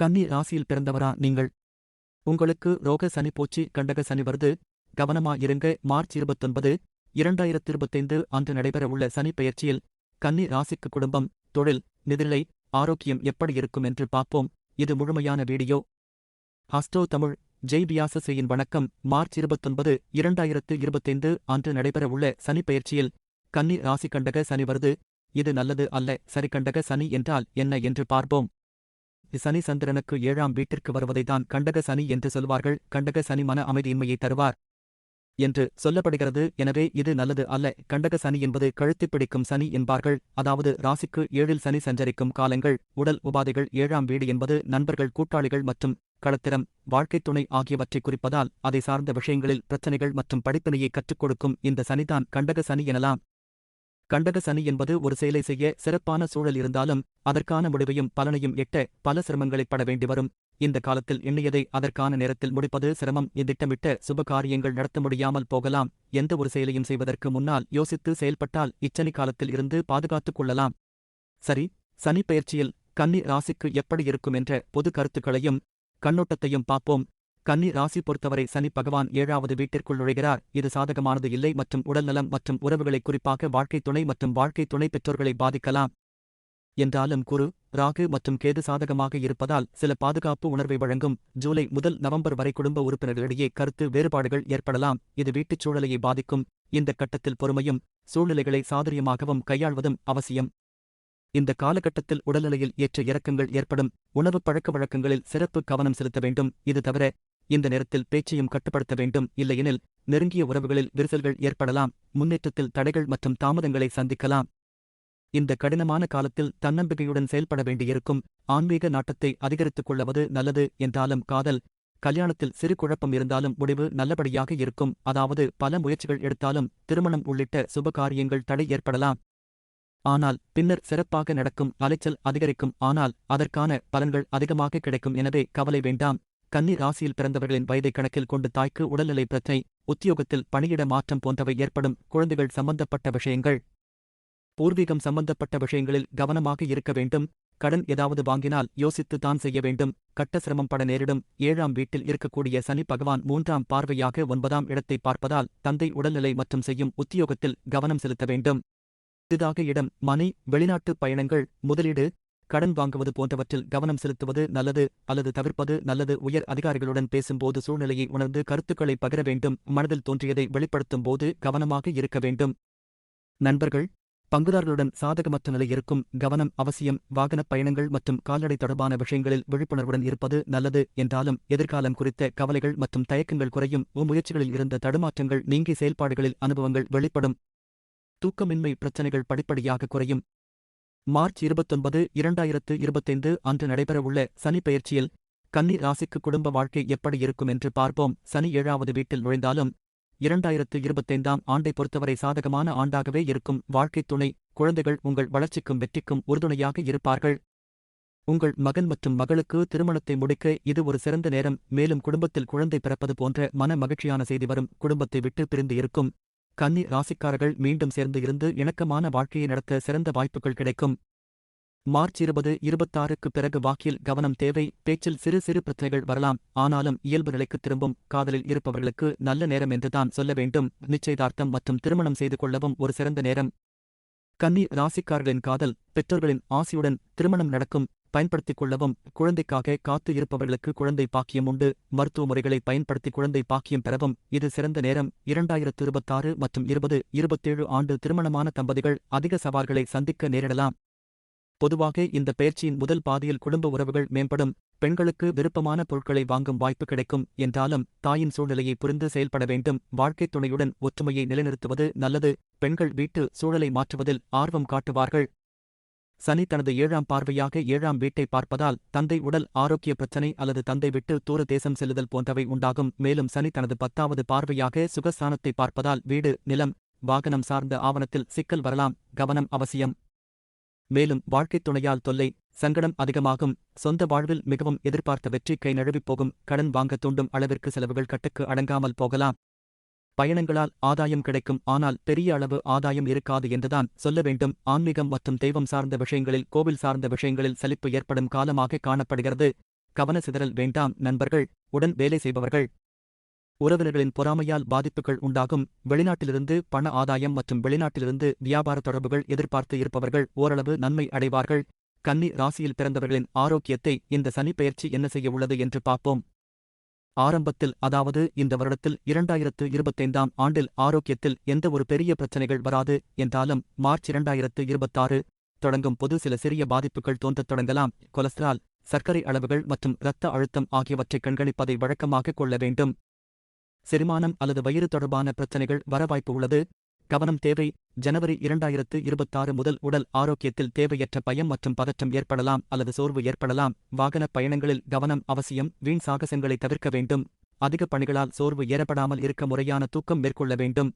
கன்னி ராசியில் பிறந்தவரா நீங்கள்? உங்களுக்கு ரோக சனி போச்சு கண்டக சனி வருது. கவனமா இருங்க. மார்ச் இருபத்தொன்பது இரண்டாயிரத்து இருபத்தைந்து அன்று நடைபெறவுள்ள சனி பெயர்ச்சியில் கன்னி ராசிக்கு குடும்பம் தொழில் நிதிநிலை ஆரோக்கியம் எப்படி இருக்கும் என்று பார்ப்போம். இது முழுமையான வீடியோ. ஹஸ்டோ தமிழ் ஜெய் பியாசசேயின் வணக்கம். மார்ச் இருபத்தொன்பது இரண்டாயிரத்து இருபத்தைந்து அன்று நடைபெறவுள்ள சனி பெயர்ச்சியில் கன்னி ராசி கண்டக சனி வருது. இது நல்லது அல்ல. சரி கண்டக சனி என்றால் என்ன என்று பார்ப்போம். சனி சந்திரனுக்கு ஏழாம் வீட்டிற்கு வருவதைதான் கண்டக சனி என்று சொல்வார்கள். கண்டக சனி மன அமைதியின்மையை தருவார் என்று சொல்லப்படுகிறது. எனவே இது நல்லது அல்ல. கண்டக சனி என்பது கழுத்திப் பிடிக்கும் சனி என்பார்கள். அதாவது ராசிக்கு ஏழில் சனி சஞ்சரிக்கும் காலங்கள் உடல் உபாதைகள் ஏழாம் வீடு என்பது நண்பர்கள் கூட்டாளிகள் மற்றும் களத்திரம் வாழ்க்கைத் துணை ஆகியவற்றை குறிப்பதால் அதை சார்ந்த விஷயங்களில் பிரச்சனைகள் மற்றும் படிப்பினையை கற்றுக் கொடுக்கும் இந்த சனிதான் கண்டக சனி எனலாம். கண்டக சனி என்பது ஒரு செயலை செய்ய சிறப்பான சூழல் இருந்தாலும் அதற்கான முடிவையும் பலனையும் எட்ட பல சிரமங்களைப் பட வேண்டி வரும் இந்த காலத்தில் எண்ணியதை அதற்கான நேரத்தில் முடிப்பது சிரமம். திட்டமிட்ட சுப காரியங்கள் நடத்த முடியாமல் போகலாம். எந்த ஒரு செயலையும் செய்வதற்கு முன்னால் யோசித்து செயல்பட்டால் இச்சனி காலத்தில் இருந்து பாதுகாத்துக் கொள்ளலாம். சரி சனி பயிற்சியில் கன்னி ராசிக்கு எப்படி இருக்கும் என்ற பொது கருத்துக்களையும் கண்ணோட்டத்தையும் பார்ப்போம். கன்னி ராசி பொறுத்தவரை சனி பகவான் ஏழாவது வீட்டிற்குள் நுழைகிறார். இது சாதகமானது இல்லை மற்றும் உடல்நலம் மற்றும் உறவுகளை குறிப்பாக வாழ்க்கைத் துணை மற்றும் வாழ்க்கை துணை பெற்றோர்களை பாதிக்கலாம். என்றாலும் குரு ராகு மற்றும் கேது சாதகமாக இருப்பதால் சில பாதுகாப்பு உணர்வை வழங்கும் ஜூலை முதல் நவம்பர் வரை குடும்ப உறுப்பினர்களிடையே கருத்து வேறுபாடுகள் ஏற்படலாம். இது வீட்டுச் சூழலையை பாதிக்கும். இந்த கட்டத்தில் பொறுமையும் சூழ்நிலைகளை சாதுரியமாகவும் கையாள்வதும் அவசியம். இந்த காலகட்டத்தில் உடல்நிலையில் ஏற்ற இறக்கங்கள் ஏற்படும். உணவு பழக்க வழக்கங்களில் சிறப்பு கவனம் செலுத்த வேண்டும். இது தவிர இந்த நேரத்தில் பேச்சையும் கட்டுப்படுத்த வேண்டும். இல்லையெனில் நெருங்கிய உறவுகளில் விரிசல்கள் ஏற்படலாம். முன்னேற்றத்தில் தடைகள் மற்றும் தாமதங்களை சந்திக்கலாம். இந்த கடினமான காலத்தில் தன்னம்பிக்கையுடன் செயல்பட வேண்டியிருக்கும். ஆன்மீக நாட்டத்தை அதிகரித்துக் கொள்ளவது நல்லது என்றாலும் காதல் கல்யாணத்தில் சிறு குழப்பம் இருந்தாலும் முடிவு நல்லபடியாக இருக்கும். அதாவது பல முயற்சிகள் எடுத்தாலும் திருமணம் உள்ளிட்ட சுப காரியங்கள் தடை ஏற்படலாம். ஆனால் பின்னர் சிறப்பாக நடக்கும் அலைச்சல் அதிகரிக்கும். ஆனால் அதற்கான பலன்கள் அதிகமாக கிடைக்கும். எனவே கவலை வேண்டாம். கன்னி ராசியில் பிறந்தவர்களின் வயதை கணக்கில் கொண்டு தாய்க்கு உடல்நிலை பிரச்சனை உத்தியோகத்தில் பணியிட மாற்றம் போன்றவை ஏற்படும் குழந்தைகள் சம்பந்தப்பட்ட விஷயங்கள். பூர்வீகம் சம்பந்தப்பட்ட விஷயங்களில் கவனமாக இருக்க வேண்டும். கடன் ஏதாவது வாங்கினால் யோசித்து தான் செய்ய வேண்டும். கட்ட சிரமம் பட நேரிடும். ஏழாம் வீட்டில் இருக்கக்கூடிய சனி பகவான் மூன்றாம் பார்வையாக ஒன்பதாம் இடத்தை பார்ப்பதால் தந்தை உடல்நிலை மற்றும் செய்யும் உத்தியோகத்தில் கவனம் செலுத்த வேண்டும். புதிதாக இடம் மனை வெளிநாட்டு பயணங்கள் முதலீடு கடன் வாங்குவது போன்றவற்றில் கவனம் செலுத்துவது நல்லது அல்லது தவிர்ப்பது நல்லது. உயர் அதிகாரிகளுடன் பேசும்போது சூழ்நிலையை உணர்ந்து கருத்துக்களை பகிர வேண்டும். மனதில் தோன்றியதை வெளிப்படுத்தும் போது கவனமாக இருக்க வேண்டும். நண்பர்கள் பங்குதாரர்களுடன் சாதகமற்ற நிலை இருக்கும். கவனம் அவசியம். வாகனப் பயணங்கள் மற்றும் கால்நடை தொடர்பான விஷயங்களில் விழிப்புணர்வுடன் இருப்பது நல்லது. என்றாலும் எதிர்காலம் குறித்த கவலைகள் மற்றும் தயக்கங்கள் குறையும். முயற்சிகளில் இருந்த தடுமாற்றங்கள் நீங்கி செயல்பாடுகளில் அனுபவங்கள் வெளிப்படும். தூக்கமின்மை பிரச்சனைகள் படிப்படியாக குறையும். மார்ச் இருபத்தொன்பது இரண்டாயிரத்து இருபத்தைந்து அன்று நடைபெறவுள்ள சனி கன்னி ராசிக்கு குடும்ப வாழ்க்கை எப்படி இருக்கும் என்று பார்ப்போம். சனி ஏழாவது வீட்டில் நுழைந்தாலும் இரண்டாயிரத்து இருபத்தைந்தாம் ஆண்டை பொறுத்தவரை சாதகமான ஆண்டாகவே இருக்கும். வாழ்க்கைத் துணை குழந்தைகள் உங்கள் வளர்ச்சிக்கும் வெற்றிக்கும் உறுதுணையாக இருப்பார்கள். உங்கள் மகன் மற்றும் மகளுக்கு திருமணத்தை முடிக்க இது ஒரு சிறந்த நேரம். மேலும் குடும்பத்தில் குழந்தை பிறப்பது போன்ற மன மகிழ்ச்சியான செய்தி வரும். குடும்பத்தை விட்டு பிரிந்து இருக்கும். கன்னி ராசிக்காரர்கள் மீண்டும் சேர்ந்து இருந்து இணக்கமான வாழ்க்கையை நடத்த சிறந்த வாய்ப்புகள் கிடைக்கும். மார்ச் இருபது இருபத்தாறுக்கு பிறகு வாக்கில் கவனம் தேவை பேச்சில் சிறு சிறு பிரச்சனைகள் வரலாம் ஆனாலும் இயல்பு நிலைக்கு திரும்பும் காதலில் இருப்பவர்களுக்கு நல்ல நேரம் என்றுதான் சொல்ல வேண்டும். நிச்சயதார்த்தம் மற்றும் திருமணம் செய்து கொள்ளவும் ஒரு சிறந்த நேரம். கன்னி ராசிக்காரர்களின் காதல் பெற்றோர்களின் ஆசியுடன் திருமணம் நடக்கும். பயன்படுத்திக் கொள்ளவும் குழந்தைக்காக காத்து இருப்பவர்களுக்கு குழந்தை பாக்கியம் உண்டு. மருத்துவ முறைகளை பயன்படுத்தி குழந்தை பாக்கியம் பெறவும் இது சிறந்த நேரம். இரண்டாயிரத்து இருபத்தாறு மற்றும் இருபது இருபத்தேழு ஆண்டு திருமணமான தம்பதிகள் அதிக சவால்களை சந்திக்க நேரிடலாம். பொதுவாக இந்த பயிற்சியின் முதல் பாதியில் குடும்ப உறவுகள் மேம்படும். பெண்களுக்கு விருப்பமான பொருட்களை வாங்கும் வாய்ப்பு கிடைக்கும். என்றாலும் தாயின் சூழ்நிலையை புரிந்து செயல்பட வேண்டும். வாழ்க்கைத் துணையுடன் ஒற்றுமையை நிலைநிறுத்துவது நல்லது. பெண்கள் வீட்டு சூழலை மாற்றுவதில் ஆர்வம் காட்டுவார்கள். சனி தனது ஏழாம் பார்வையாக ஏழாம் வீட்டை பார்ப்பதால் தந்தை உடல் ஆரோக்கிய பிரச்சினை அல்லது தந்தை விட்டு தூர தேசம் செல்லுதல் போன்றவை உண்டாகும். மேலும் சனி தனது பத்தாவது பார்வையாக சுகஸ்தானத்தை பார்ப்பதால் வீடு நிலம் வாகனம் சார்ந்த ஆவணத்தில் சிக்கல் வரலாம். கவனம் அவசியம். மேலும் வாழ்க்கைத் துணையால் தொல்லை சங்கடம் அதிகமாகும். சொந்த வாழ்வில் மிகவும் எதிர்பார்த்த வெற்றி கை நழுவிப் போகும். கடன் வாங்க தூண்டும் அளவிற்கு செலவுகள் கட்டுக்கு அடங்காமல் போகலாம். பயணங்களால் ஆதாயம் கிடைக்கும். ஆனால் பெரிய அளவு ஆதாயம் இருக்காது என்றுதான் சொல்ல வேண்டும். ஆன்மீகம் மற்றும் தெய்வம் சார்ந்த விஷயங்களில் கோவில் சார்ந்த விஷயங்களில் சலிப்பு ஏற்படும் காலமாக காணப்படுகிறது. கவன சிதறல் வேண்டாம் நண்பர்கள். உடன் வேலை செய்பவர்கள். உறவினர்களின் பொறாமையால் பாதிப்புகள் உண்டாகும். வெளிநாட்டிலிருந்து பண ஆதாயம் மற்றும் வெளிநாட்டிலிருந்து வியாபார தொடர்புகள் எதிர்பார்த்து இருப்பவர்கள் ஓரளவு நன்மை அடைவார்கள். கன்னி ராசியில் பிறந்தவர்களின் ஆரோக்கியத்தை இந்த சனிப்பெயர்ச்சி என்ன செய்ய உள்ளது என்று பார்ப்போம். ஆரம்பத்தில் அதாவது இந்த வருடத்தில் இரண்டாயிரத்து இருபத்தைந்தாம் ஆண்டில் ஆரோக்கியத்தில் எந்த ஒரு பெரிய பிரச்சனைகள் வராது என்றாலும் மார்ச் இரண்டாயிரத்து இருபத்தாறு தொடங்கும் பொது சில சிறிய பாதிப்புகள் தோன்றத் தொடங்கலாம். கொலஸ்ட்ரால் சர்க்கரை அளவுகள் மற்றும் இரத்த அழுத்தம் ஆகியவற்றை கண்காணிப்பதை வழக்கமாக கொள்ள வேண்டும். செரிமானம் அல்லது வயிறு தொடர்பான பிரச்சனைகள் வர வாய்ப்பு உள்ளது. கவனம் தேவை. ஜனவரி இரண்டாயிரத்து இருபத்தாறு முதல் உடல் ஆரோக்கியத்தில் தேவையற்ற பயம் மற்றும் பதற்றம் ஏற்படலாம் அல்லது சோர்வு ஏற்படலாம். வாகனப் பயணங்களில் கவனம் அவசியம். வீண் சாகசங்களை தவிர்க்க வேண்டும். அதிக பணிகளால் சோர்வு ஏற்படாமல் இருக்க முறையான தூக்கம் மேற்கொள்ள வேண்டும்.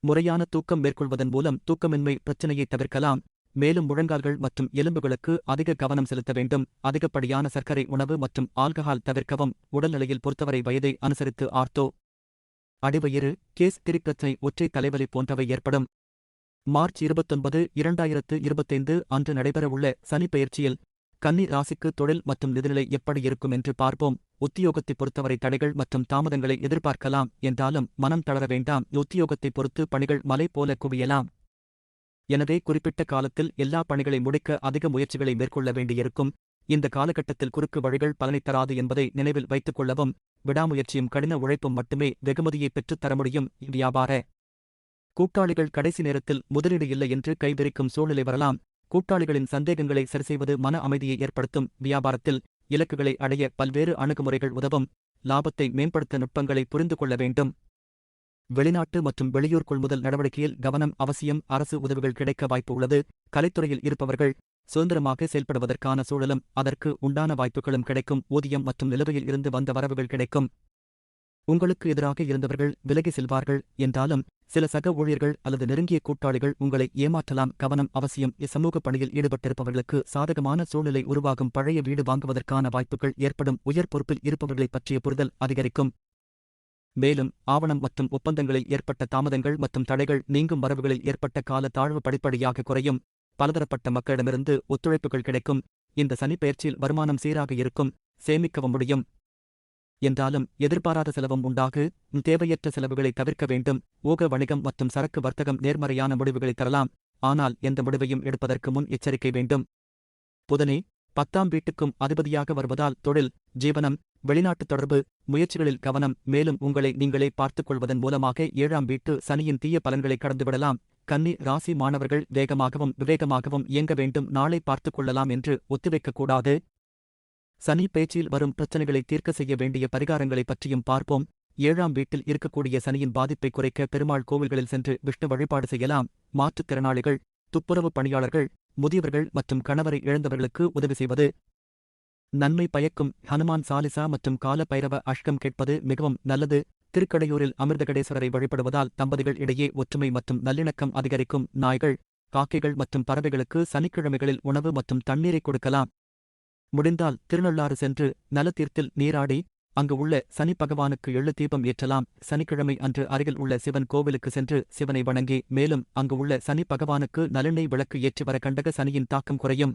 முறையான தூக்கம் மேற்கொள்வதன் மூலம் தூக்கமின்மை பிரச்சனையை தவிர்க்கலாம். மேலும் முழங்கால்கள் மற்றும் எலும்புகளுக்கு அதிக கவனம் செலுத்த வேண்டும். அதிகப்படியான சர்க்கரை உணவு மற்றும் ஆல்கஹால் தவிர்க்கவும். உடல்நிலையில் பொறுத்தவரை வயதை அனுசரித்து ஆர்த்தோ. அடிவயிறு கேஸ் திரிப்பிரச்சனை ஒற்றை தலைவலி போன்றவை ஏற்படும். மார்ச் இருபத்தொன்பது இரண்டாயிரத்து இருபத்தைந்து அன்று நடைபெறவுள்ள சனிப்பெயர்ச்சியில் கன்னி ராசிக்கு தொழில் மற்றும் நிதிநிலை எப்படி இருக்கும் என்று பார்ப்போம். உத்தியோகத்தை பொறுத்தவரை தடைகள் மற்றும் தாமதங்களை எதிர்பார்க்கலாம் என்றாலும் மனம் தளர வேண்டாம். உத்தியோகத்தை பொறுத்து பணிகள் மலை போல குவியலாம். எனவே குறிப்பிட்ட காலத்தில் எல்லா பணிகளை முடிக்க அதிக முயற்சிகளை மேற்கொள்ள வேண்டியிருக்கும். இந்த காலகட்டத்தில் குறுக்கு வழிகள் பலனை தராது என்பதை நினைவில் வைத்துக் கொள்ளவும் விடாமுயற்சியும் கடின உழைப்பும் மட்டுமே வெகுமதியை பெற்றுத் தர முடியும். வியாபார கூட்டாளிகள் கடைசி நேரத்தில் முதலீடு இல்லை என்று கைவிரிக்கும் சூழ்நிலை வரலாம். கூட்டாளிகளின் சந்தேகங்களை சரிசெய்வது மன அமைதியை ஏற்படுத்தும். வியாபாரத்தில் இலக்குகளை அடைய பல்வேறு அணுகுமுறைகள் உதவும். லாபத்தை மேம்படுத்த நுட்பங்களை புரிந்து கொள்ள வேண்டும். வெளிநாட்டு மற்றும் வெளியூர் கொள்முதல் நடவடிக்கையில் கவனம் அவசியம். அரசு உதவிகள் கிடைக்க வாய்ப்பு உள்ளது. கலைத்துறையில் இருப்பவர்கள் சுதந்திரமாக செயல்படுவதற்கான சூழலும் அதற்கு உண்டான வாய்ப்புகளும் கிடைக்கும் ஊதியம் மற்றும் நிலுவையில் இருந்து வந்த வரவுகள் கிடைக்கும். உங்களுக்கு எதிராக இருந்தவர்கள் விலகி செல்வார்கள் என்றாலும் சில சக ஊழியர்கள் அல்லது நெருங்கிய கூட்டாளிகள் உங்களை ஏமாற்றலாம் கவனம் அவசியம் சமூக பணியில் ஈடுபட்டிருப்பவர்களுக்கு சாதகமான சூழ்நிலை உருவாகும் பழைய வீடு வாங்குவதற்கான வாய்ப்புகள் ஏற்படும் உயர் பொறுப்பில் இருப்பவர்களைப் பற்றிய புரிதல் அதிகரிக்கும். மேலும் ஆவணம் மற்றும் ஒப்பந்தங்களில் ஏற்பட்ட தாமதங்கள் மற்றும் தடைகள் நீங்கும் வரவுகளில் ஏற்பட்ட கால தாழ்வு படிப்படியாக குறையும். பலதரப்பட்ட மக்களிடமிருந்து ஒத்துழைப்புகள் கிடைக்கும். இந்த சனிப்பெயர்ச்சியில் வருமானம் சீராக இருக்கும். சேமிக்கவும் முடியும். என்றாலும் எதிர்பாராத செலவும் உண்டாகு. தேவையற்ற செலவுகளை தவிர்க்க வேண்டும். ஊக வணிகம் மற்றும் சரக்கு வர்த்தகம் நேர்மறையான முடிவுகளை தரலாம். ஆனால் எந்த முடிவையும் எடுப்பதற்கு முன் எச்சரிக்கை வேண்டும். புதனே பத்தாம் வீட்டுக்கும் அதிபதியாக வருவதால் தொழில் ஜீவனம் வெளிநாட்டு தொடர்பு முயற்சிகளில் கவனம் மேலும் உங்களை நீங்களே பார்த்துக் கொள்வதன் மூலமாக ஏழாம் வீட்டு சனியின் தீய பலன்களை கடந்துவிடலாம். கன்னி ராசி மாணவர்கள் வேகமாகவும் விவேகமாகவும் இயங்க வேண்டும். நாளை பார்த்துக் கொள்ளலாம் என்று ஒத்திவைக்கக்கூடாது. சனி பேச்சில் வரும் பிரச்சனைகளை தீர்க்க செய்ய வேண்டிய பரிகாரங்களை பற்றியும் பார்ப்போம். ஏழாம் வீட்டில் இருக்கக்கூடிய சனியின் பாதிப்பை குறைக்க பெருமாள் கோவில்களில் சென்று விஷ்ணு வழிபாடு செய்யலாம். மாற்றுத்திறனாளிகள் துப்புரவு பணியாளர்கள் முதியவர்கள் மற்றும் கணவரை இழந்தவர்களுக்கு உதவி செய்வது. நன்மை பயக்கும் ஹனுமான் சாலிசா மற்றும் கால பைரவ அஷ்கம் கேட்பது மிகவும் நல்லது. திருக்கடையூரில் அமிர்தகடேஸ்வரரை வழிபடுவதால் தம்பதிகள் இடையே ஒற்றுமை மற்றும் நல்லிணக்கம் அதிகரிக்கும். நாய்கள் காக்கைகள் மற்றும் பறவைகளுக்கு சனிக்கிழமைகளில் உணவு மற்றும் தண்ணீரை கொடுக்கலாம். முடிந்தால் திருநள்ளாறு சென்று நலத்தீர்த்தில் நீராடி அங்கு உள்ள சனி பகவானுக்கு எள்ளு தீபம் ஏற்றலாம். சனிக்கிழமை அன்று அருகில் உள்ள சிவன் கோவிலுக்கு சென்று சிவனை வணங்கி மேலும் அங்கு உள்ள சனி பகவானுக்கு நலெண்ணெய் விளக்கு ஏற்றி வர கண்டக சனியின் தாக்கம் குறையும்.